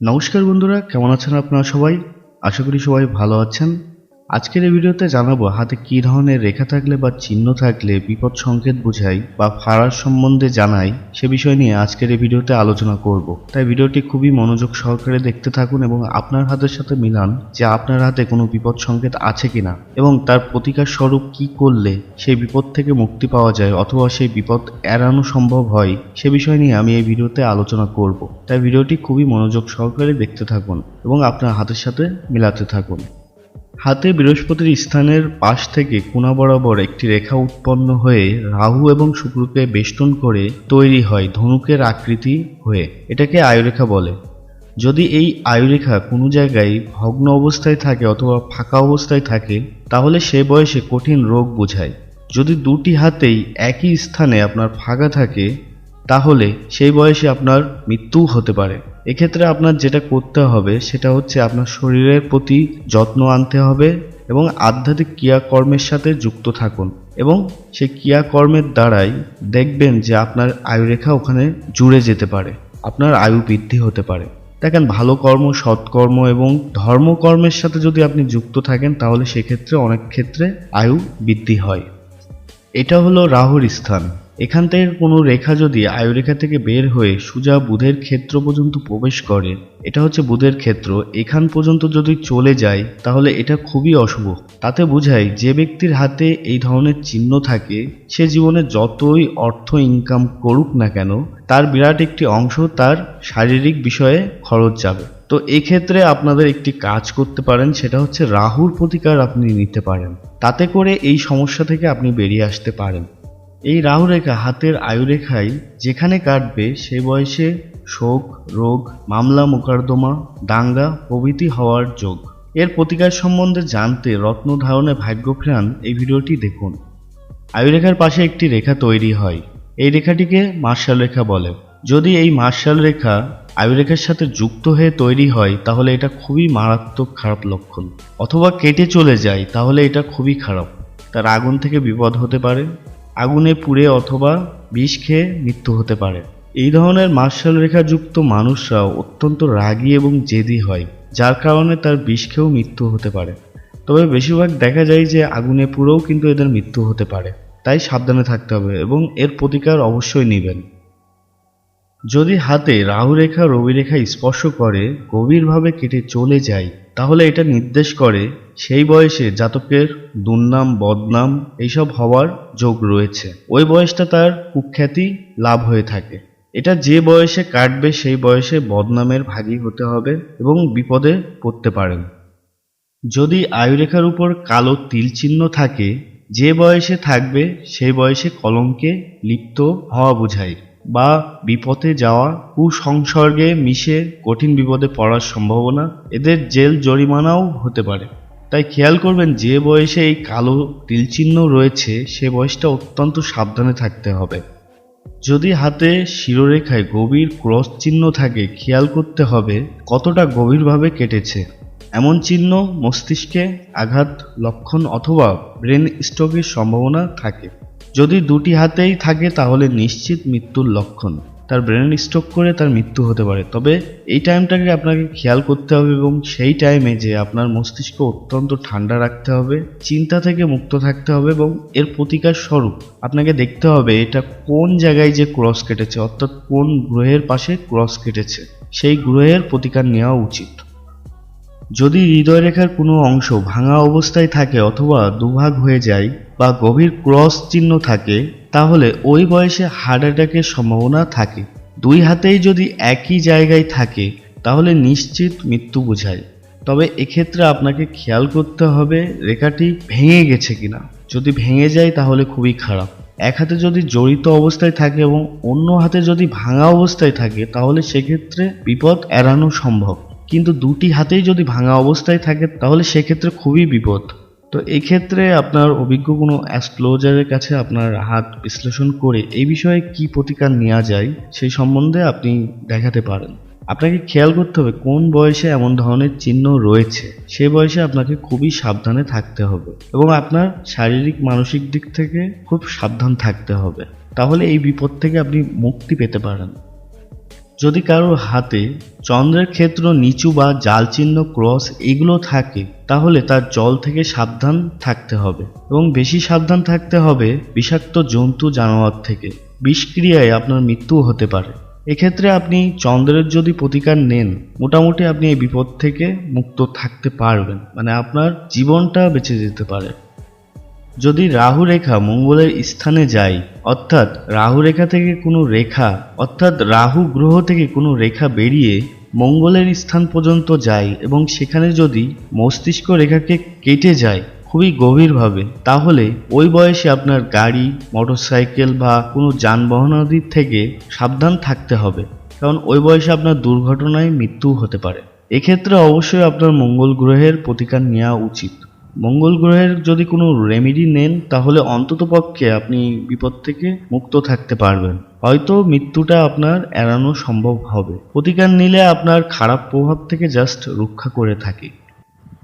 নমস্কার বন্ধুরা কেমন আছেন আপনারা সবাই? আশা করি সবাই ভালো আছেন। আজকের এই ভিডিওতে জানাব, হাতে কী ধরনের রেখা থাকলে বা চিহ্ন থাকলে বিপদ সংকেত বোঝাই বা ফাড়ার সম্বন্ধে জানাই, সে বিষয় নিয়ে আজকের এই ভিডিওতে আলোচনা করব। তাই ভিডিওটি খুবই মনোযোগ সহকারে দেখতে থাকুন এবং আপনার হাতের সাথে মিলান যে আপনার হাতে কোনো বিপদ সংকেত আছে কিনা এবং তার প্রতিকার স্বরূপ কি করলে সেই বিপদ থেকে মুক্তি পাওয়া যায় অথবা সেই বিপদ এড়ানো সম্ভব হয়, সে বিষয় নিয়ে আমি এই ভিডিওতে আলোচনা করব। তাই ভিডিওটি খুবই মনোযোগ সহকারে দেখতে থাকুন এবং আপনার হাতের সাথে মিলাতে থাকুন। হাতে বৃহস্পতির স্থানের পাশ থেকে কোনা বরাবর একটি রেখা উৎপন্ন হয়ে রাহু এবং শুক্রকে বেষ্টন করে তৈরি হয় ধনুকের আকৃতি হয়ে। এটাকে আয়ুরেখা বলে। যদি এই আয়ুরেখা কোনো জায়গায় ভগ্ন অবস্থায় থাকে অথবা ফাঁকা অবস্থায় থাকে, তাহলে সে বয়সে কঠিন রোগ বোঝায়। যদি দুটি হাতেই একই স্থানে আপনার ফাঁকা থাকে, তাহলে সেই বয়সে আপনার মৃত্যুও হতে পারে। এক্ষেত্রে আপনার যেটা করতে হবে, সেটা হচ্ছে আপনার শরীরের প্রতি যত্ন আনতে হবে এবং আধ্যাত্মিক ক্রিয়াকর্মের সাথে যুক্ত থাকুন এবং সেই ক্রিয়াকর্মের দ্বারাই দেখবেন যে আপনার আয়ুরেখা ওখানে জুড়ে যেতে পারে, আপনার আয়ু বৃদ্ধি হতে পারে। দেখেন, ভালো কর্ম সৎকর্ম এবং ধর্মকর্মের সাথে যদি আপনি যুক্ত থাকেন, তাহলে সেক্ষেত্রে অনেক ক্ষেত্রে আয়ু বৃদ্ধি হয়। এটা হলো রাহুর স্থান। এখান থেকে কোনো রেখা যদি আয়ুরেখা থেকে বের হয়ে সোজা বুধের ক্ষেত্র পর্যন্ত প্রবেশ করে, এটা হচ্ছে বুধের ক্ষেত্র। এখান পর্যন্ত যদি চলে যায়, তাহলে এটা খুবই অশুভ। তাতে বোঝায় যে ব্যক্তির হাতে এই ধরনের চিহ্ন থাকে, সে জীবনে যতই অর্থ ইনকাম করুক না কেন, তার বিরাট একটি অংশ তার শারীরিক বিষয়ে খরচ যাবে। তো এক্ষেত্রে আপনাদের একটি কাজ করতে পারেন, সেটা হচ্ছে রাহুর প্রতিকার আপনি নিতে পারেন। তাতে করে এই সমস্যা থেকে আপনি বেরিয়ে আসতে পারেন। এই রাহু রেখা হাতের আয়ুরেখায় যেখানে কাটবে সে বয়সে শোক, রোগ, মামলা মোকদ্দমা দাঙ্গা প্রভৃতি হওয়ার যোগ। এর প্রতিকার সম্বন্ধে জানতে রত্ন ধারণে ভাগ্য ফেরান এই ভিডিওটি দেখুন। আয়ুরেখার পাশে একটি রেখা তৈরি হয়। এই রেখাটিকে মার্শাল রেখা বলে। যদি এই মার্শাল রেখা আয়ুরেখার সাথে যুক্ত হয়ে তৈরি হয়, তাহলে এটা খুবই মারাত্মক খারাপ লক্ষণ। অথবা কেটে চলে যায়, তাহলে এটা খুবই খারাপ। তার আগুন থেকে বিপদ হতে পারে আগুনে পুড়ে অথবা বিষ খেয়ে মৃত্যু হতে পারে। এই ধরনের মার্শাল রেখাযুক্ত মানুষরা অত্যন্ত রাগী এবং জেদি হয়, যার কারণে তার বিষ খেয়েও মৃত্যু হতে পারে। তবে বেশিরভাগ দেখা যায় যে আগুনে পুড়েও কিন্তু এদের মৃত্যু হতে পারে। তাই সাবধানে থাকতে হবে এবং এর প্রতিকার অবশ্যই নেবেন। যদি হাতে রাহু রেখা রবি রেখা স্পর্শ করে, গভীরভাবে কেটে চলে যায় তাহলে এটা নির্দেশ করে সেই বয়সে জাতকের দুর্নাম, বদনাম এইসব হওয়ার যোগ রয়েছে। ওই বয়সটা তার কুখ্যাতি লাভ হয়ে থাকে। এটা যে বয়সে কাটবে সেই বয়সে বদনামের ভাগী হতে হবে এবং বিপদে পড়তে পারেন। যদি আয়ুরেখার উপর কালো তিল চিহ্ন থাকে, যে বয়সে থাকবে সেই বয়সে কলঙ্কে লিপ্ত হওয়া বোঝায়। বা বিপদে যাওয়া, কুসংসর্গে মিশে কঠিন বিপদে পড়ার সম্ভাবনা, এদের জেল জরিমানাও হতে পারে। তাই খেয়াল করবেন, যে বয়সে এই কালো তিলচিহ্ন রয়েছে, সে বয়সটা অত্যন্ত সাবধানে থাকতে হবে। যদি হাতে শিরোরেখায় গভীর ক্রস চিহ্ন থাকে, খেয়াল করতে হবে কতটা গভীরভাবে কেটেছে। এমন চিহ্ন মস্তিষ্কে আঘাত, লক্ষণ অথবা ব্রেন স্ট্রোকের সম্ভাবনা থাকে। যদি দুটি হাতেই থাকে, তাহলে নিশ্চিত মৃত্যুর লক্ষণ। তার ব্রেন স্ট্রোক করে তার মৃত্যু হতে পারে। তবে এই টাইমটাকে আপনাকে খেয়াল করতে হবে এবং সেই টাইমে যে আপনার মস্তিষ্ক অত্যন্ত ঠান্ডা রাখতে হবে, চিন্তা থেকে মুক্ত থাকতে হবে এবং এর প্রতিকার স্বরূপ আপনাকে দেখতে হবে এটা কোন জায়গায় যে ক্রস কেটেছে, অর্থাৎ কোন গ্রহের পাশে ক্রস কেটেছে। সেই গ্রহের প্রতিকার নেওয়া উচিত। যদি হৃদয়রেখার কোনো অংশ ভাঙা অবস্থায় থাকে অথবা দুভাগ হয়ে যায় বা গভীর ক্রস চিহ্ন থাকে, তাহলে ওই বয়সে হার্ট অ্যাটাকের সম্ভাবনা থাকে। দুই হাতেই যদি একই জায়গায় থাকে, তাহলে নিশ্চিত মৃত্যু বোঝায়। তবে এক্ষেত্রে আপনাকে খেয়াল করতে হবে রেখাটি ভেঙে গেছে কিনা। যদি ভেঙে যায়, তাহলে খুবই খারাপ। এক হাতে যদি জড়িত অবস্থায় থাকে এবং অন্য হাতে যদি ভাঙা অবস্থায় থাকে, তাহলে সেক্ষেত্রে বিপদ এড়ানো সম্ভব। কিন্তু দুটি হাতেই যদি ভাঙা অবস্থায় থাকে, তাহলে সেক্ষেত্রে খুবই বিপদ। তো এই ক্ষেত্রে আপনার অভিজ্ঞ কোনো অ্যাস্ট্রোলজারের কাছে আপনার হাত বিশ্লেষণ করে এই বিষয়ে কি প্রতিকার নেওয়া যায়, সেই সম্বন্ধে আপনি দেখাতে পারেন। আপনাকে খেয়াল করতে হবে কোন বয়সে এমন ধরনের চিহ্ন রয়েছে, সে বয়সে আপনাকে খুবই সাবধানে থাকতে হবে এবং আপনার শারীরিক, মানসিক দিক থেকে খুব সাবধান থাকতে হবে। তাহলে এই বিপদ থেকে আপনি মুক্তি পেতে পারেন। যদি কারোর হাতে চন্দ্রের ক্ষেত্র নিচু বা জাল চিহ্ন, ক্রস এগুলো থাকে, তাহলে তার জল থেকে সাবধান থাকতে হবে। এবং বেশি সাবধান থাকতে হবে বিষাক্ত জন্তু জানোয়ার থেকে। বিষক্রিয়ায় আপনার মৃত্যু হতে পারে। এক্ষেত্রে আপনি চন্দ্রের যদি প্রতিকার নেন, মোটামুটি আপনি এই বিপদ থেকে মুক্ত থাকতে পারবেন। মানে আপনার জীবনটা বেঁচে যেতে পারে। যদি রাহু রেখা মঙ্গলের স্থানে যায়, অর্থাৎ রাহু রেখা থেকে কোনো রেখা, অর্থাৎ রাহু গ্রহ থেকে কোনো রেখা বেরিয়ে মঙ্গলের স্থান পর্যন্ত যায় এবং সেখানে যদি মস্তিষ্ক রেখাকে কেটে যায় খুবই গভীরভাবে, তাহলে ওই বয়সে আপনার গাড়ি, মোটরসাইকেল বা কোনো যানবাহনাদির থেকে সাবধান থাকতে হবে, কারণ ওই বয়সে আপনার দুর্ঘটনায় মৃত্যু হতে পারে। এক্ষেত্রে অবশ্যই আপনার মঙ্গল গ্রহের প্রতিকার নেওয়া উচিত। মঙ্গল গ্রহের যদি কোনো রেমেডি নেন, তাহলে অন্ততপক্ষে আপনি বিপদ থেকে মুক্ত থাকতে পারবেন। হয়তো মৃত্যুটা আপনার এড়ানো সম্ভব হবে। প্রতিকার নিলে আপনার খারাপ প্রভাব থেকে জাস্ট রক্ষা করে থাকে।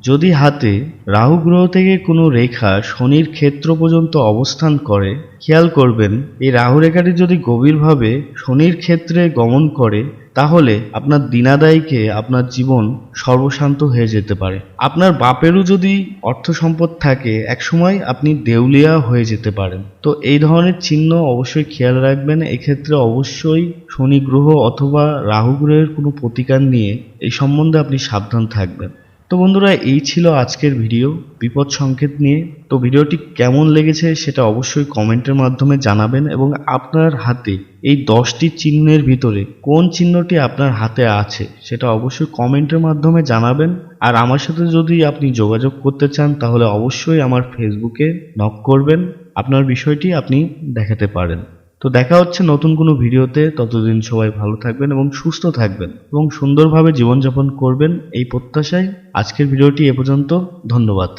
যদি হাতে রাহু গ্রহ থেকে কোনো রেখা শনির ক্ষেত্র পর্যন্ত অবস্থান করে, খেয়াল করবেন, এই রাহু রেখাটি যদি গভীরভাবে শনির ক্ষেত্রে গমন করে তাহলে আপনার দিনাদায়ীকে আপনার জীবন সর্বশান্ত হয়ে যেতে পারে। আপনার বাপেরও যদি অর্থ সম্পদ থাকে, একসময় আপনি দেউলিয়া হয়ে যেতে পারেন। তো এই ধরনের চিহ্ন অবশ্যই খেয়াল রাখবেন। এক্ষেত্রে অবশ্যই শনি গ্রহ অথবা রাহু গ্রহের কোনো প্রতিকার নিয়ে এই সম্বন্ধে আপনি সাবধান থাকবেন। তো বন্ধুরা, এই ছিল আজকের ভিডিও। বিপদ সংকেত নিয়ে। তো ভিডিওটি কেমন লেগেছে সেটা অবশ্যই কমেন্টের মাধ্যমে জানাবেন এবং আপনার হাতে এই দশটি চিহ্নের ভিতরে কোন চিহ্নটি আপনার হাতে আছে সেটা অবশ্যই কমেন্টের মাধ্যমে জানাবেন। আর আমার সাথে যদি আপনি যোগাযোগ করতে চান, তাহলে অবশ্যই আমার ফেসবুকে নক করবেন। আপনার বিষয়টি আপনি দেখাতে পারেন। তো দেখা হচ্ছে নতুন কোনো ভিডিওতে। ততদিন সবাই ভালো থাকবেন এবং সুস্থ থাকবেন এবং সুন্দরভাবে জীবনযাপন করবেন এই প্রত্যাশায়। আজকের ভিডিওটি এ পর্যন্ত। ধন্যবাদ।